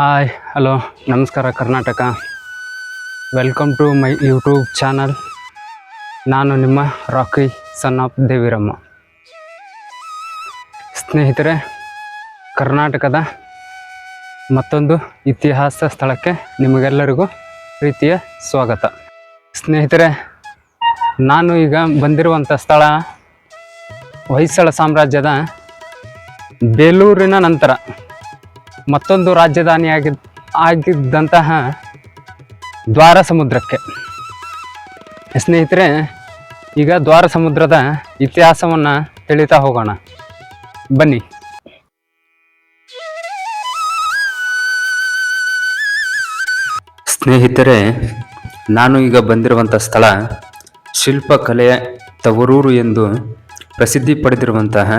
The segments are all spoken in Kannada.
ಹಾಯ್, ಹಲೋ, ನಮಸ್ಕಾರ Karnataka. Welcome to my YouTube channel ನಾನು ನಿಮ್ಮ ರಾಕಿ ಸನ್ ಆಫ್ ದೇವಿರಮ್ಮ. ಸ್ನೇಹಿತರೆ, ಕರ್ನಾಟಕದ ಮತ್ತೊಂದು ಇತಿಹಾಸ ಸ್ಥಳಕ್ಕೆ ನಿಮಗೆಲ್ಲರಿಗೂ ಪ್ರೀತಿಯ ಸ್ವಾಗತ. ಸ್ನೇಹಿತರೆ, ನಾನು ಈಗ ಬಂದಿರುವಂಥ ಸ್ಥಳ ಹೊಯ್ಸಳ ಸಾಮ್ರಾಜ್ಯದ ಬೇಲೂರಿನ ನಂತರ. ಮತ್ತೊಂದು ರಾಜಧಾನಿಯಾಗಿ ಆಗಿದ್ದಂತಹ ದ್ವಾರ ಸಮುದ್ರಕ್ಕೆ ಸ್ನೇಹಿತರೆ, ಈಗ ದ್ವಾರ ಸಮುದ್ರದ ಇತಿಹಾಸವನ್ನು ತಿಳಿತಾ ಹೋಗೋಣ. ಬನ್ನಿ. ಸ್ನೇಹಿತರೆ, ನಾನು ಈಗ ಬಂದಿರುವಂಥ ಸ್ಥಳ ಶಿಲ್ಪಕಲೆಯ ತವರೂರು ಎಂದು ಪ್ರಸಿದ್ಧಿ ಪಡೆದಿರುವಂತಹ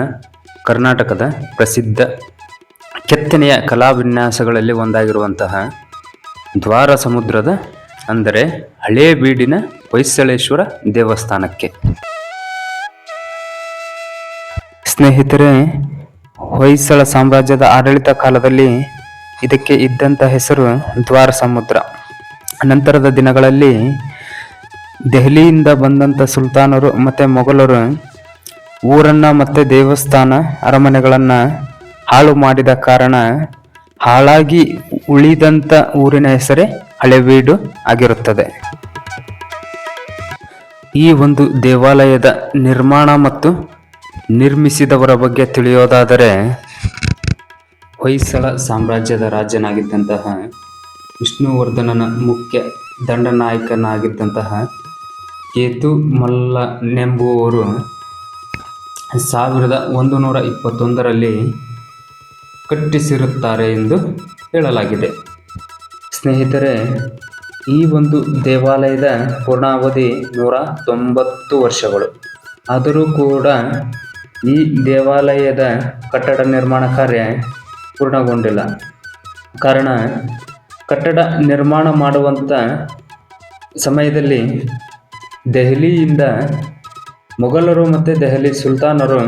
ಕರ್ನಾಟಕದ ಪ್ರಸಿದ್ಧ ಕೆತ್ತನೆಯ ಕಲಾವಿನ್ಯಾಸಗಳಲ್ಲಿ ಒಂದಾಗಿರುವಂತಹ ದ್ವಾರ ಸಮುದ್ರದ ಅಂದರೆ ಹಳೇ ಬೀಡಿನ ಹೊಯ್ಸಳೇಶ್ವರ ದೇವಸ್ಥಾನಕ್ಕೆ. ಸ್ನೇಹಿತರೆ, ಹೊಯ್ಸಳ ಸಾಮ್ರಾಜ್ಯದ ಆಡಳಿತ ಕಾಲದಲ್ಲಿ ಇದಕ್ಕೆ ಇದ್ದಂಥ ಹೆಸರು ದ್ವಾರ ಸಮುದ್ರ ನಂತರದ ದಿನಗಳಲ್ಲಿ ದೆಹಲಿಯಿಂದ ಬಂದಂಥ ಸುಲ್ತಾನರು ಮತ್ತು ಮೊಘಲರು ಊರನ್ನು ಮತ್ತು ದೇವಸ್ಥಾನ, ಅರಮನೆಗಳನ್ನು ಹಾಳು ಮಾಡಿದ ಕಾರಣ ಹಾಳಾಗಿ ಉಳಿದಂತ ಊರಿನ ಹೆಸರೇ ಹಳೆಬೀಡು ಆಗಿರುತ್ತದೆ. ಈ ಒಂದು ದೇವಾಲಯದ ನಿರ್ಮಾಣ ಮತ್ತು ನಿರ್ಮಿಸಿದವರ ಬಗ್ಗೆ ತಿಳಿಯೋದಾದರೆ ಹೊಯ್ಸಳ ಸಾಮ್ರಾಜ್ಯದ ರಾಜನಾಗಿದ್ದಂತಹ ವಿಷ್ಣುವರ್ಧನನ ಮುಖ್ಯ ದಂಡನಾಯಕನಾಗಿದ್ದಂತಹ ಕೇತು ಮಲ್ಲನೆಂಬುವವರು ಸಾವಿರದ ಒಂದು ನೂರ ಇಪ್ಪತ್ತೊಂದರಲ್ಲಿ ಕಟ್ಟಿಸಿರುತ್ತಾರೆ ಎಂದು ಹೇಳಲಾಗಿದೆ. ಸ್ನೇಹಿತರೆ, ಈ ಒಂದು ದೇವಾಲಯದ ಪೂರ್ಣಾವಧಿ ನೂರ ತೊಂಬತ್ತು ವರ್ಷಗಳು. ಆದರೂ ಕೂಡ ಈ ದೇವಾಲಯದ ಕಟ್ಟಡ ನಿರ್ಮಾಣ ಕಾರ್ಯ ಪೂರ್ಣಗೊಂಡಿಲ್ಲ. ಕಾರಣ, ಕಟ್ಟಡ ನಿರ್ಮಾಣ ಮಾಡುವಂಥ ಸಮಯದಲ್ಲಿ ದೆಹಲಿಯಿಂದ ಮೊಘಲರು ಮತ್ತು ದೆಹಲಿ ಸುಲ್ತಾನರು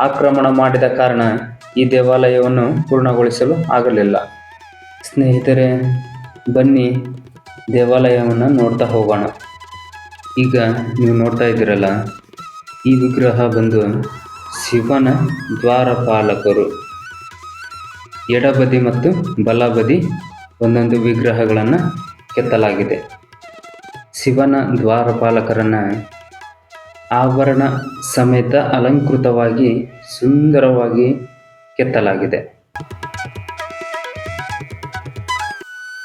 ಆಕ್ರಮಣ ಮಾಡಿದ ಕಾರಣ ಈ ದೇವಾಲಯವನ್ನು ಪೂರ್ಣಗೊಳಿಸಲು ಆಗಲಿಲ್ಲ. ಸ್ನೇಹಿತರೆ, ಬನ್ನಿ ದೇವಾಲಯವನ್ನು ನೋಡ್ತಾ ಹೋಗೋಣ. ಈಗ ನೀವು ನೋಡ್ತಾ ಇದ್ದೀರಲ್ಲ, ಈ ವಿಗ್ರಹ ಬಂದು ಶಿವನ ದ್ವಾರಪಾಲಕರು. ಎಡಬದಿ ಮತ್ತು ಬಲಬದಿ ಒಂದೊಂದು ವಿಗ್ರಹಗಳನ್ನು ಕೆತ್ತಲಾಗಿದೆ. ಶಿವನ ದ್ವಾರಪಾಲಕರನ್ನು ಆಭರಣ ಸಮೇತ ಅಲಂಕೃತವಾಗಿ ಸುಂದರವಾಗಿ ಕೆತ್ತಲಾಗಿದೆ.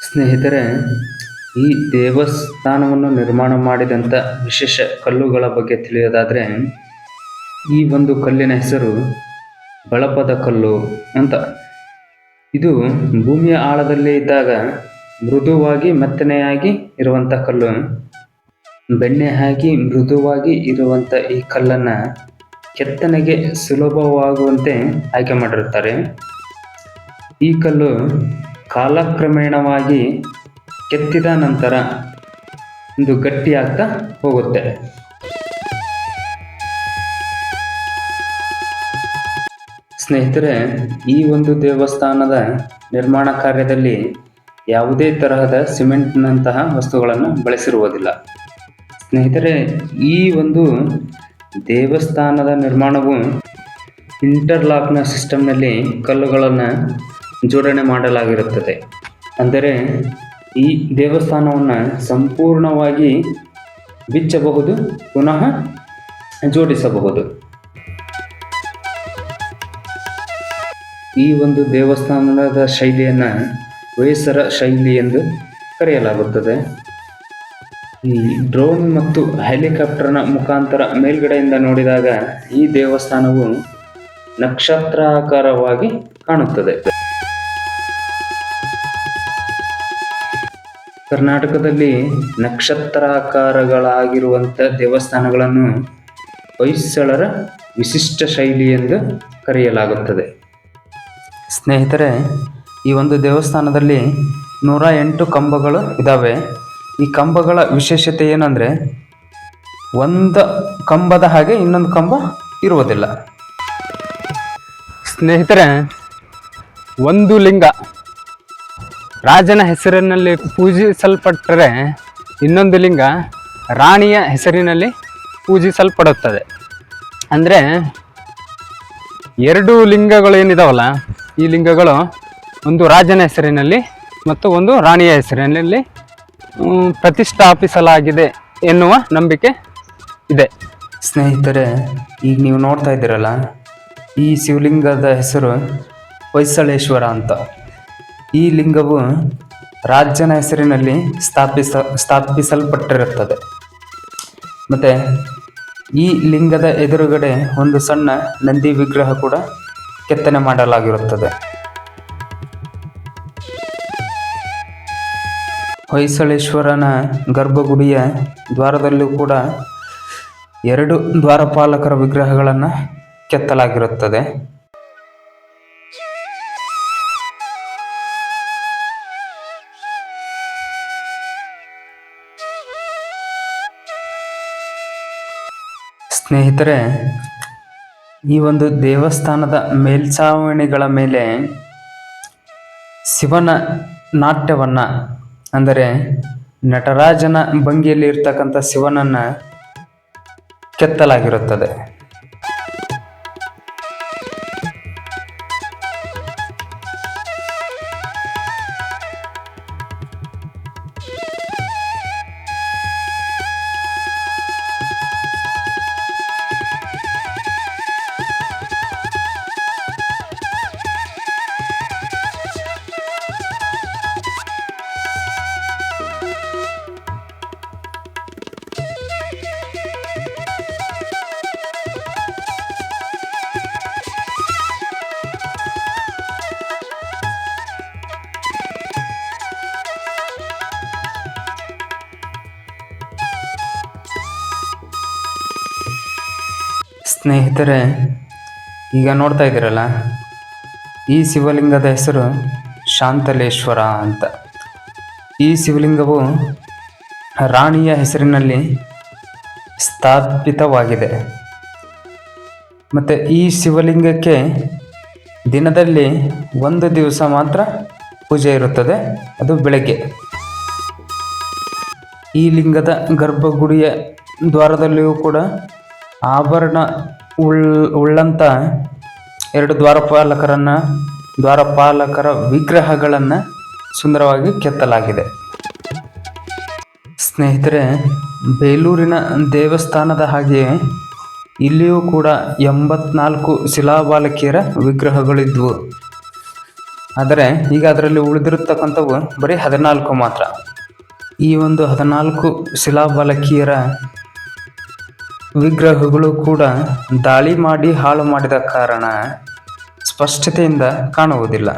ಸ್ನೇಹಿತರೆ, ಈ ದೇವಸ್ಥಾನವನ್ನು ನಿರ್ಮಾಣ ಮಾಡಿದಂಥ ವಿಶೇಷ ಕಲ್ಲುಗಳ ಬಗ್ಗೆ ತಿಳಿಯೋದಾದರೆ, ಈ ಒಂದು ಕಲ್ಲಿನ ಹೆಸರು ಬಳಪದ ಕಲ್ಲು ಅಂತ. ಇದು ಭೂಮಿಯ ಆಳದಲ್ಲಿ ಇದ್ದಾಗ ಮೃದುವಾಗಿ ಮೆತ್ತನೆಯಾಗಿ ಇರುವಂಥ ಕಲ್ಲು. ಬೆಣ್ಣೆ ಹಾಕಿ ಮೃದುವಾಗಿ ಇರುವಂಥ ಈ ಕಲ್ಲನ್ನು ಕೆತ್ತನೆಗೆ ಸುಲಭವಾಗುವಂತೆ ಆಯ್ಕೆ ಮಾಡಿರುತ್ತಾರೆ. ಈ ಕಲ್ಲು ಕಾಲಕ್ರಮೇಣವಾಗಿ ಕೆತ್ತಿದ ನಂತರ ಒಂದು ಗಟ್ಟಿಯಾಗ್ತಾ ಹೋಗುತ್ತೆ. ಸ್ನೇಹಿತರೆ, ಈ ಒಂದು ದೇವಸ್ಥಾನದ ನಿರ್ಮಾಣ ಕಾರ್ಯದಲ್ಲಿ ಯಾವುದೇ ತರಹದ ಸಿಮೆಂಟ್ನಂತಹ ವಸ್ತುಗಳನ್ನು ಬಳಸಿರುವುದಿಲ್ಲ. ಸ್ನೇಹಿತರೆ, ಈ ಒಂದು ದೇವಸ್ಥಾನದ ನಿರ್ಮಾಣವು ಇಂಟರ್ಲಾಕ್ನ ಸಿಸ್ಟಮ್ನಲ್ಲಿ ಕಲ್ಲುಗಳನ್ನು ಜೋಡಣೆ ಮಾಡಲಾಗಿರುತ್ತದೆ. ಅಂದರೆ ಈ ದೇವಸ್ಥಾನವನ್ನು ಸಂಪೂರ್ಣವಾಗಿ ಬಿಚ್ಚಬಹುದು, ಪುನಃ ಜೋಡಿಸಬಹುದು. ಈ ಒಂದು ದೇವಸ್ಥಾನದ ಶೈಲಿಯನ್ನು ವಯಸ್ಸರ ಶೈಲಿ ಎಂದು ಕರೆಯಲಾಗುತ್ತದೆ. ಈ ಡ್ರೋನ್ ಮತ್ತು ಹೆಲಿಕಾಪ್ಟರ್ನ ಮುಖಾಂತರ ಮೇಲ್ಗಡೆಯಿಂದ ನೋಡಿದಾಗ ಈ ದೇವಸ್ಥಾನವು ನಕ್ಷತ್ರಾಕಾರವಾಗಿ ಕಾಣುತ್ತದೆ. ಕರ್ನಾಟಕದಲ್ಲಿ ನಕ್ಷತ್ರಾಕಾರಗಳಾಗಿರುವಂಥ ದೇವಸ್ಥಾನಗಳನ್ನು ಹೊಯ್ಸಳರ ವಿಶಿಷ್ಟ ಶೈಲಿ ಎಂದು ಕರೆಯಲಾಗುತ್ತದೆ. ಸ್ನೇಹಿತರೆ, ಈ ಒಂದು ದೇವಸ್ಥಾನದಲ್ಲಿ ನೂರ ಎಂಟು ಕಂಬಗಳು ಇದ್ದಾವೆ ಈ ಕಂಬಗಳ ವಿಶೇಷತೆ ಏನಂದರೆ, ಒಂದು ಕಂಬದ ಹಾಗೆ ಇನ್ನೊಂದು ಕಂಬ ಇರುವುದಿಲ್ಲ. ಸ್ನೇಹಿತರೆ, ಒಂದು ಲಿಂಗ. ರಾಜನ ಹೆಸರಿನಲ್ಲಿ ಪೂಜಿಸಲ್ಪಟ್ಟರೆ ಇನ್ನೊಂದು ಲಿಂಗ ರಾಣಿಯ ಹೆಸರಿನಲ್ಲಿ ಪೂಜಿಸಲ್ಪಡುತ್ತದೆ. ಅಂದರೆ, ಎರಡು ಲಿಂಗಗಳು ಏನಿದಾವಲ್ಲ, ಈ ಲಿಂಗಗಳು ಒಂದು ರಾಜನ ಹೆಸರಿನಲ್ಲಿ ಮತ್ತು ಒಂದು ರಾಣಿಯ ಹೆಸರಿನಲ್ಲಿ ಪ್ರತಿಷ್ಠಾಪಿಸಲಾಗಿದೆ ಎನ್ನುವ ನಂಬಿಕೆ ಇದೆ. ಸ್ನೇಹಿತರೆ, ಈಗ ನೀವು ನೋಡ್ತಾ ಇದ್ದೀರಲ್ಲ, ಈ ಶಿವಲಿಂಗದ ಹೆಸರು ಹೊಯ್ಸಳೇಶ್ವರ ಅಂತ. ಈ ಲಿಂಗವು ರಾಜ್ಯನ ಹೆಸರಿನಲ್ಲಿ ಸ್ಥಾಪಿಸ, ಸ್ಥಾಪಿಸಲ್ಪಟ್ಟಿರುತ್ತದೆ. ಮತ್ತು ಈ ಲಿಂಗದ ಎದುರುಗಡೆ ಒಂದು ಸಣ್ಣ ನಂದಿ ವಿಗ್ರಹ ಕೂಡ ಕೆತ್ತನೆ ಮಾಡಲಾಗಿರುತ್ತದೆ. ಹೊಯ್ಸಳೇಶ್ವರನ ಗರ್ಭಗುಡಿಯ ದ್ವಾರದಲ್ಲೂ ಕೂಡ ಎರಡು ದ್ವಾರಪಾಲಕರ ವಿಗ್ರಹಗಳನ್ನು ಕೆತ್ತಲಾಗಿರುತ್ತದೆ. ಸ್ನೇಹಿತರೆ, ಈ ಒಂದು ದೇವಸ್ಥಾನದ ಮೇಲ್ಛಾವಣಿಗಳ ಮೇಲೆ ಶಿವನ ನಾಟ್ಯವನ್ನು ಅಂದರೆ ನಟರಾಜನ ಭಂಗಿಯಲ್ಲಿ ಇರ್ತಕ್ಕಂಥ ಶಿವನನ್ನು ಕೆತ್ತಲಾಗಿರುತ್ತದೆ. ಸ್ನೇಹಿತರೆ, ಈಗ ನೋಡ್ತಾ ಇದ್ದೀರಲ್ಲ? ಈ ಶಿವಲಿಂಗದ ಹೆಸರು ಶಾಂತಲೇಶ್ವರ ಅಂತ. ಈ ಶಿವಲಿಂಗವು ರಾಣಿಯ ಹೆಸರಿನಲ್ಲಿ ಸ್ಥಾಪಿತವಾಗಿದೆ. ಮತ್ತು ಈ ಶಿವಲಿಂಗಕ್ಕೆ ದಿನದಲ್ಲಿ ಒಂದು ದಿವಸ ಮಾತ್ರ ಪೂಜೆ ಇರುತ್ತದೆ, ಅದು ಬೆಳಗ್ಗೆ. ಈ ಲಿಂಗದ ಗರ್ಭಗುಡಿಯ ದ್ವಾರದಲ್ಲಿಯೂ ಕೂಡ ಆಭರಣ ಉಳ್ ಉಳ್ಳಂಥ ಎರಡು ದ್ವಾರಪಾಲಕರನ್ನು, ದ್ವಾರಪಾಲಕರ ವಿಗ್ರಹಗಳನ್ನು ಸುಂದರವಾಗಿ ಕೆತ್ತಲಾಗಿದೆ. ಸ್ನೇಹಿತರೆ, ಬೇಲೂರಿನ ದೇವಸ್ಥಾನದ ಹಾಗೆಯೇ ಇಲ್ಲಿಯೂ ಕೂಡ ಎಂಬತ್ನಾಲ್ಕು ಶಿಲಾಬಾಲಕಿಯರ ವಿಗ್ರಹಗಳಿದ್ವು. ಆದರೆ, ಈಗ ಅದರಲ್ಲಿ ಉಳಿದಿರತಕ್ಕಂಥವು ಬರೀ ಹದಿನಾಲ್ಕು ಮಾತ್ರ. ಈ ಒಂದು ಹದಿನಾಲ್ಕು ಶಿಲಾಬಾಲಕಿಯರ ವಿಗ್ರಹಗಳು ಕೂಡ ದಾಳಿ ಮಾಡಿ ಹಾಳು ಮಾಡಿದ ಕಾರಣ ಸ್ಪಷ್ಟತೆಯಿಂದ ಕಾಣುವುದಿಲ್ಲ.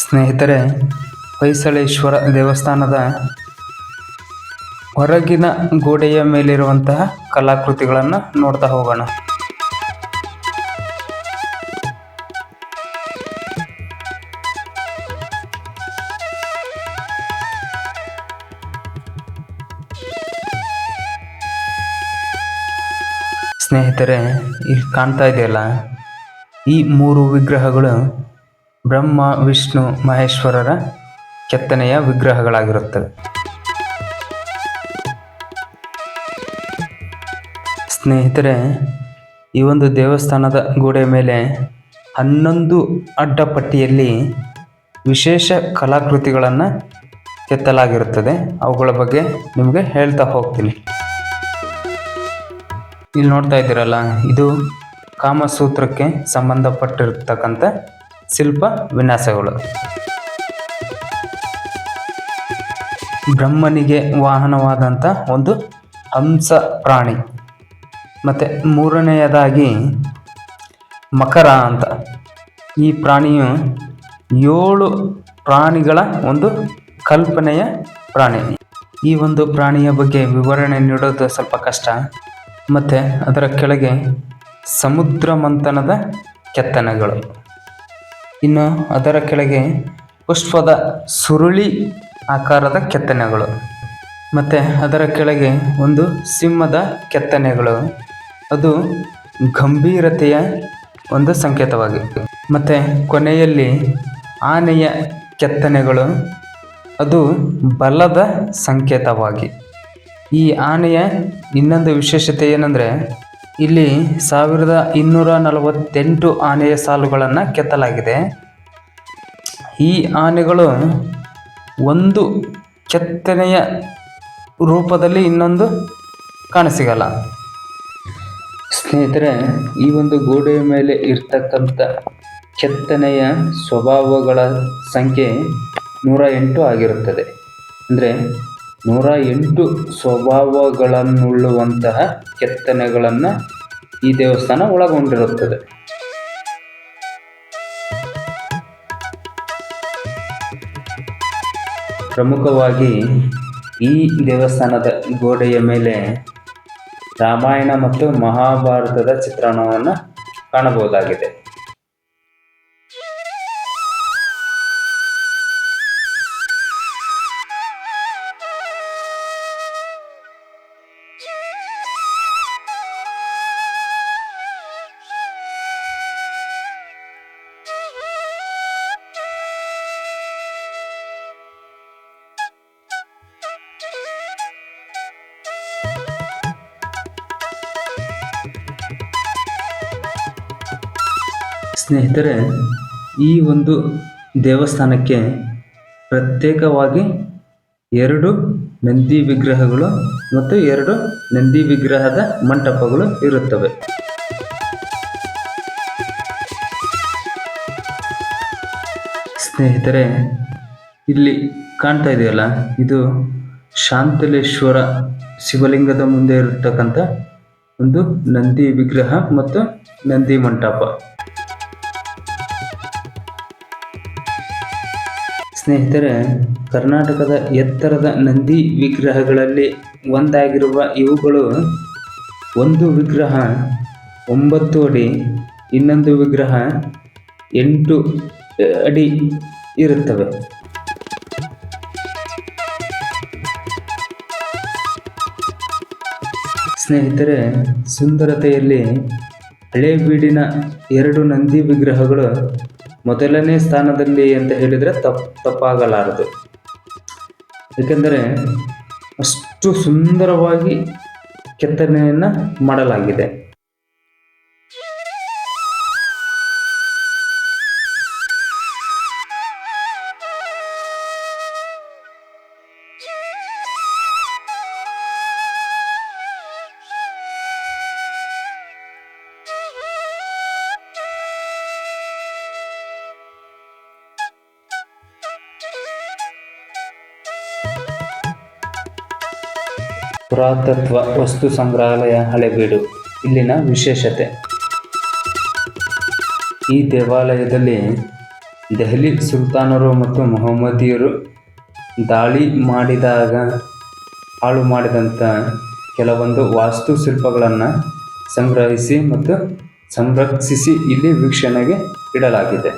ಸ್ನೇಹಿತರೆ ಹೊಯ್ಸಳೇಶ್ವರ ದೇವಸ್ಥಾನದ ಹೊರಗಿನ ಗೋಡೆಯ ಮೇಲಿರುವಂತಹ ಕಲಾಕೃತಿಗಳನ್ನು ನೋಡ್ತಾ ಹೋಗೋಣ. ಸ್ನೇಹಿತರೆ, ಇಲ್ಲಿ ಕಾಣ್ತಾ ಇದೆಯಲ್ಲ, ಈ ಮೂರು ವಿಗ್ರಹಗಳು ಬ್ರಹ್ಮ, ವಿಷ್ಣು, ಮಹೇಶ್ವರರ ಕೆತ್ತನೆಯ ವಿಗ್ರಹಗಳಾಗಿರುತ್ತವೆ. ಸ್ನೇಹಿತರೆ, ಈ ಒಂದು ದೇವಸ್ಥಾನದ ಗೋಡೆಯ ಮೇಲೆ ಹನ್ನೊಂದು ಅಡ್ಡಪಟ್ಟಿಯಲ್ಲಿ ವಿಶೇಷ ಕಲಾಕೃತಿಗಳನ್ನು ಕೆತ್ತಲಾಗಿರುತ್ತದೆ. ಅವುಗಳ ಬಗ್ಗೆ ನಿಮಗೆ ಹೇಳ್ತಾ ಹೋಗ್ತೀನಿ. ಇಲ್ಲಿ ನೋಡ್ತಾ ಇದ್ದೀರಲ್ಲ, ಇದು ಕಾಮಸೂತ್ರಕ್ಕೆ ಸಂಬಂಧಪಟ್ಟಿರ್ತಕ್ಕಂಥ ಶಿಲ್ಪ ವಿನ್ಯಾಸಗಳು ಬ್ರಹ್ಮನಿಗೆ ವಾಹನವಾದಂಥ ಒಂದು ಹಂಸ ಪ್ರಾಣಿ. ಮತ್ತು ಮೂರನೆಯದಾಗಿ ಮಕರ ಅಂತ. ಈ ಪ್ರಾಣಿಯು ಏಳು ಪ್ರಾಣಿಗಳ ಒಂದು ಕಲ್ಪನೆಯ ಪ್ರಾಣಿ. ಈ ಒಂದು ಪ್ರಾಣಿಯ ಬಗ್ಗೆ ವಿವರಣೆ ನೀಡೋದು ಸ್ವಲ್ಪ ಕಷ್ಟ. ಮತ್ತು ಅದರ ಕೆಳಗೆ ಸಮುದ್ರ ಮಂಥನದ ಕೆತ್ತನೆಗಳು. ಇನ್ನು ಅದರ ಕೆಳಗೆ ಪುಷ್ಪದ ಸುರುಳಿ ಆಕಾರದ ಕೆತ್ತನೆಗಳು. ಮತ್ತು ಅದರ ಕೆಳಗೆ ಒಂದು ಸಿಂಹದ ಕೆತ್ತನೆಗಳು. ಅದು ಗಂಭೀರತೆಯ ಒಂದು ಸಂಕೇತವಾಗಿದೆ ಮತ್ತು ಕೊನೆಯಲ್ಲಿ ಆನೆಯ ಕೆತ್ತನೆಗಳು. ಅದು ಬಲದ ಸಂಕೇತವಾಗಿ. ಈ ಆನೆಯ ಇನ್ನೊಂದು ವಿಶೇಷತೆ ಏನಂದರೆ, ಇಲ್ಲಿ ಸಾವಿರದ ಇನ್ನೂರ ನಲವತ್ತೆಂಟು ಆನೆಯ ಸಾಲುಗಳನ್ನು ಕೆತ್ತಲಾಗಿದೆ. ಈ ಆನೆಗಳು ಒಂದು ಕೆತ್ತನೆಯ ರೂಪದಲ್ಲಿ ಇನ್ನೊಂದು ಕಾಣಸಿಗಲ್ಲ. ಸ್ನೇಹಿತರೆ, ಈ ಒಂದು ಗೋಡೆಯ ಮೇಲೆ ಇರ್ತಕ್ಕಂಥ ಕೆತ್ತನೆಯ ಸ್ವಭಾವಗಳ ಸಂಖ್ಯೆ ನೂರ ಎಂಟು ಆಗಿರುತ್ತದೆ. ಅಂದರೆ ನೂರ ಎಂಟು ಸ್ವಭಾವಗಳನ್ನುಳ್ಳುವಂತಹ ಕೆತ್ತನೆಗಳನ್ನು ಈ ದೇವಸ್ಥಾನ ಒಳಗೊಂಡಿರುತ್ತದೆ. ಪ್ರಮುಖವಾಗಿ ಈ ದೇವಸ್ಥಾನದ ಗೋಡೆಯ ಮೇಲೆ ರಾಮಾಯಣ ಮತ್ತು ಮಹಾಭಾರತದ ಚಿತ್ರಣವನ್ನು ಕಾಣಬಹುದಾಗಿದೆ. ಸ್ನೇಹಿತರೆ, ಈ ಒಂದು ದೇವಸ್ಥಾನಕ್ಕೆ ಪ್ರತ್ಯೇಕವಾಗಿ ಎರಡು ನಂದಿ ವಿಗ್ರಹಗಳು ಮತ್ತು ಎರಡು ನಂದಿ ವಿಗ್ರಹದ ಮಂಟಪಗಳು ಇರುತ್ತವೆ. ಸ್ನೇಹಿತರೆ, ಇಲ್ಲಿ ಕಾಣ್ತಾ ಇದೆಯಲ್ಲ, ಇದು ಶಾಂತಲೇಶ್ವರ ಶಿವಲಿಂಗದ ಮುಂದೆ ಇರತಕ್ಕಂಥ ಒಂದು ನಂದಿ ವಿಗ್ರಹ ಮತ್ತು ನಂದಿ ಮಂಟಪ. ಸ್ನೇಹಿತರೆ, ಕರ್ನಾಟಕದ ಎತ್ತರದ ನಂದಿ ವಿಗ್ರಹಗಳಲ್ಲಿ ಒಂದಾಗಿರುವ ಇವುಗಳು ಒಂದು ವಿಗ್ರಹ, ಒಂಬತ್ತು ಅಡಿ, ಇನ್ನೊಂದು ವಿಗ್ರಹ, ಎಂಟು ಅಡಿ ಇರುತ್ತವೆ. ಸ್ನೇಹಿತರೆ, ಸುಂದರತೆಯಲ್ಲಿ ಹಳೇಬೀಡಿನ ಎರಡು ನಂದಿ ವಿಗ್ರಹಗಳು ಮೊದಲನೇ ಸ್ಥಾನದಲ್ಲಿ ಅಂತ ಹೇಳಿದರೆ ತಪ್ಪು ತಪ್ಪಾಗಲಾರದು. ಏಕೆಂದರೆ ಅಷ್ಟು ಸುಂದರವಾಗಿ ಕೆತ್ತನೆಯನ್ನು ಮಾಡಲಾಗಿದೆ. ಪುರಾತತ್ವ ವಸ್ತು ಸಂಗ್ರಹಾಲಯ ಹಳೆಬೀಡು ಇಲ್ಲಿನ ವಿಶೇಷತೆ. ಈ ದೇವಾಲಯದಲ್ಲಿ ದೆಹಲಿ ಸುಲ್ತಾನರು ಮತ್ತು ಮೊಹಮ್ಮದಿಯರು ದಾಳಿ ಮಾಡಿದಾಗ, ಹಾಳು ಮಾಡಿದಂಥ ಕೆಲವೊಂದು ವಾಸ್ತುಶಿಲ್ಪಗಳನ್ನು ಸಂಗ್ರಹಿಸಿ ಮತ್ತು ಸಂರಕ್ಷಿಸಿ ಇಲ್ಲಿ ವೀಕ್ಷಣೆಗೆ ಇಡಲಾಗಿದೆ.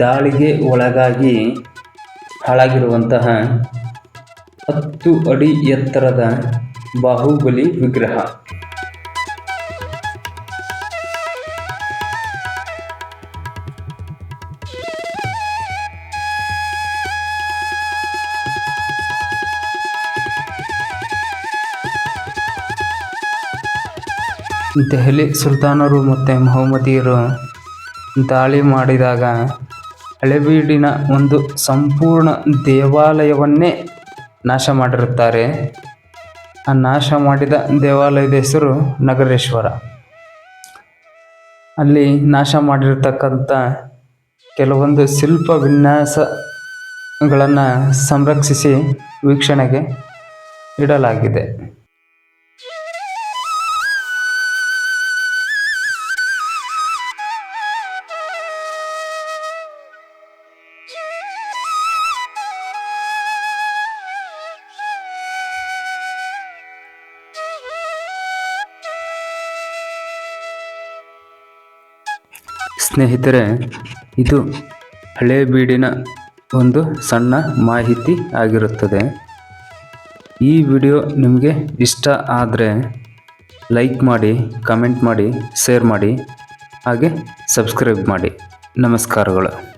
ದಾಳಿಗೆ ಒಳಗಾಗಿ ಹಾಳಾಗಿರುವಂತಹ ಹತ್ತು ಅಡಿ ಎತ್ತರದ ಬಾಹುಬಲಿ ವಿಗ್ರಹ. ದೆಹಲಿ ಸುಲ್ತಾನರು ಮತ್ತು ಮೊಹಮ್ಮದಿಯರು ದಾಳಿ ಮಾಡಿದಾಗ ಹಳೆಬೀಡಿನ ಒಂದು ಸಂಪೂರ್ಣ ದೇವಾಲಯವನ್ನೇ ನಾಶ ಮಾಡಿರುತ್ತಾರೆ. ಆ ನಾಶ ಮಾಡಿದ ದೇವಾಲಯದ ಹೆಸರು ನಗರೇಶ್ವರ. ಅಲ್ಲಿ ನಾಶ ಮಾಡಿರ್ತಕ್ಕಂಥ ಕೆಲವೊಂದು ಶಿಲ್ಪ ವಿನ್ಯಾಸಗಳನ್ನು ಸಂರಕ್ಷಿಸಿ ವೀಕ್ಷಣೆಗೆ ಇಡಲಾಗಿದೆ. ಸ್ನೇಹಿತರೆ, ಇದು ಹಳೇಬೀಡಿನ ಒಂದು ಸಣ್ಣ ಮಾಹಿತಿ ಆಗಿರುತ್ತದೆ. ಈ ವಿಡಿಯೋ ನಿಮಗೆ ಇಷ್ಟ ಆದರೆ ಲೈಕ್ ಮಾಡಿ, ಕಮೆಂಟ್ ಮಾಡಿ, ಶೇರ್ ಮಾಡಿ, ಹಾಗೆ ಸಬ್ಸ್ಕ್ರೈಬ್ ಮಾಡಿ. ನಮಸ್ಕಾರಗಳು.